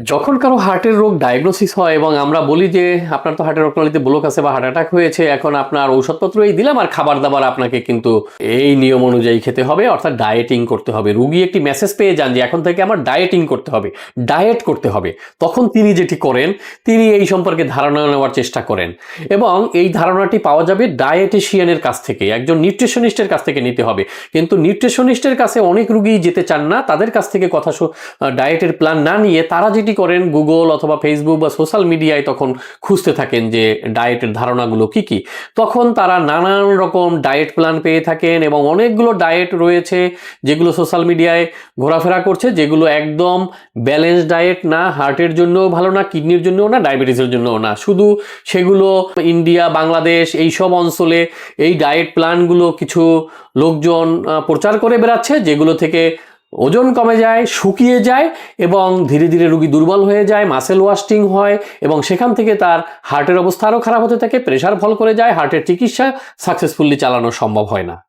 যখন কারও হার্টের রোগ ডায়াগনোসিস হয় এবং আমরা বলি যে আপনার তো হার্টের রক্তনালীতে ব্লক আছে বা হার্ট অ্যাটাক হয়েছে, এখন আপনার ঔষধপত্র এই দিলাম আর খাবার দাবার আপনাকে কিন্তু এই নিয়ম অনুযায়ী খেতে হবে, অর্থাৎ ডায়েটিং করতে হবে। রুগী একটি মেসেজ পেয়ে যান যে এখন থেকে আমার ডায়েটিং করতে হবে ডায়েট করতে হবে। তখন তিনি যেটি করেন, তিনি এই সম্পর্কে ধারণা নেওয়ার চেষ্টা করেন এবং এই ধারণাটি পাওয়া যাবে ডায়েটিশিয়ানের কাছ থেকে, একজন নিউট্রিশনিস্টের কাছ থেকে নিতে হবে। কিন্তু নিউট্রিশনিস্টের কাছে অনেক রুগী যেতে চান না, তাদের কাছ থেকে কথা ডায়েটের প্ল্যান না নিয়ে তারা যেটি করেন গুগল অথবা ফেসবুক বা সোশ্যাল মিডিয়ায় তখন খুঁজতে থাকেন যে ডায়েটের ধারণাগুলো কি কি। তখন তারা নানান রকম ডায়েট প্ল্যান পেয়ে থাকেন এবং অনেকগুলো ডায়েট রয়েছে যেগুলো সোশ্যাল মিডিয়ায় ঘোরাফেরা করছে, যেগুলো একদম ব্যালেন্স ডায়েট না হার্টের জন্যও ভালো না কিডনির জন্যও না ডায়াবেটিসের জন্যও না। শুধু সেগুলো ইন্ডিয়া বাংলাদেশ এই সব অঞ্চলে এই ডায়েট প্ল্যানগুলো কিছু লোকজন প্রচার করে বেড়াচ্ছে, যেগুলো থেকে ওজন কমে যায়, শুকিয়ে যায় এবং ধীরে ধীরে রুগী দুর্বল হয়ে যায় মাসেল ওয়াস্টিং হয় এবং সেখান থেকে তার হার্টের অবস্থা আরও খারাপ হতে থাকে প্রেশার ফল করে যায় হার্টের চিকিৎসা সাকসেসফুলি চালানো সম্ভব হয় না।